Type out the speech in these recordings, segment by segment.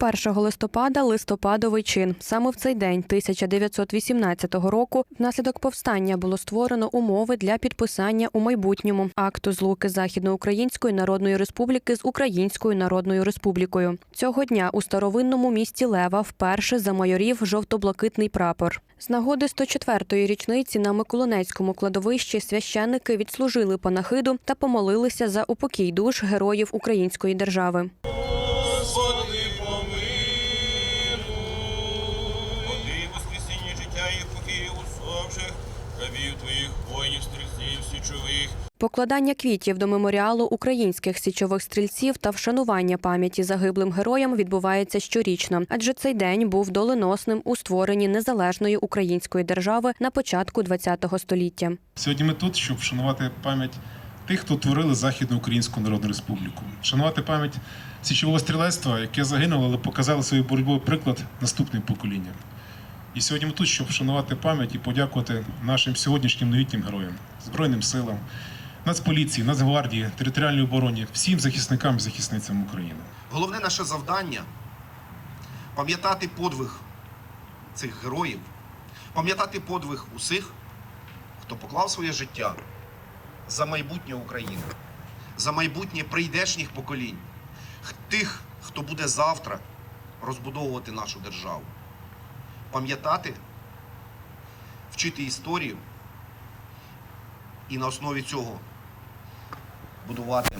1 листопада листопадовий чин. Саме в цей день 1918 року внаслідок повстання було створено умови для підписання у майбутньому акту злуки Західноукраїнської Народної Республіки з Українською Народною Республікою. Цього дня у старовинному місті Лева вперше замайорів жовто-блакитний прапор. З нагоди 104-ї річниці на Миколинецькому кладовищі священники відслужили панахиду та помолилися за упокій душ героїв української держави. Рабів твоїх воїнів, стрільців, січових, Покладання квітів до меморіалу українських січових стрільців та вшанування пам'яті загиблим героям відбувається щорічно, адже цей день був доленосним у створенні незалежної української держави на початку ХХ століття. Сьогодні ми тут, щоб вшанувати пам'ять тих, хто творили Західну Українську Народну Республіку, вшанувати пам'ять січового стрілецтва, яке загинуло, але показало свою боротьбу приклад наступним поколінням. І сьогодні ми тут, щоб вшанувати пам'ять і подякувати нашим сьогоднішнім новітнім героям, Збройним силам, Нацполіції, Нацгвардії, територіальній обороні, всім захисникам і захисницям України. Головне наше завдання пам'ятати подвиг цих героїв, пам'ятати подвиг усіх, хто поклав своє життя за майбутнє України, за майбутнє прийдешніх поколінь, тих, хто буде завтра розбудовувати нашу державу. Пам'ятати, вчити історію і на основі цього будувати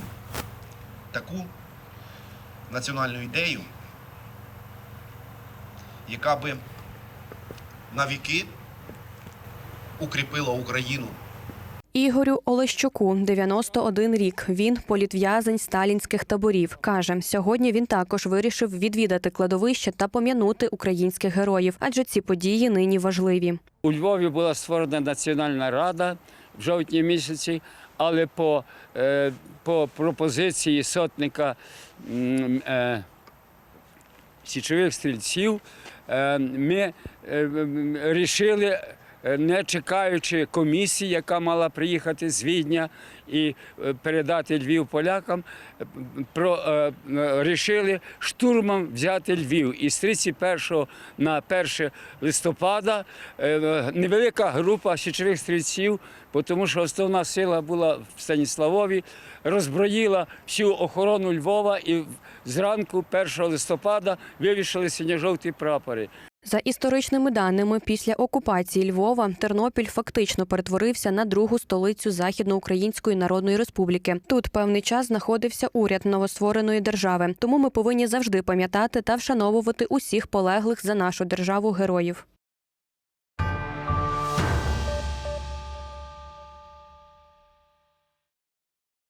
таку національну ідею, яка би навіки укріпила Україну Ігорю Олещуку 91 рік. Він політв'язень сталінських таборів. каже, сьогодні він також вирішив відвідати кладовище та пом'янути українських героїв, адже ці події нині важливі. У Львові була створена Національна рада в жовтні місяці, але по, е, по пропозиції сотника е, січових стрільців е, ми рішили, не чекаючи комісії, яка мала приїхати з Відня і е, передати Львів полякам, е, про, е, е, штурмом взяти Львів. І з 31 на 1 листопада е, невелика група січових стрільців, тому що основна сила була в Станіславові, роззброїла всю охорону Львова і зранку 1 листопада вивішали синьо-жовті прапори. За історичними даними, після окупації Львова Тернопіль фактично перетворився на другу столицю Західноукраїнської Народної Республіки. Тут певний час знаходився уряд новоствореної держави. Тому ми повинні завжди пам'ятати та вшановувати усіх полеглих за нашу державу героїв.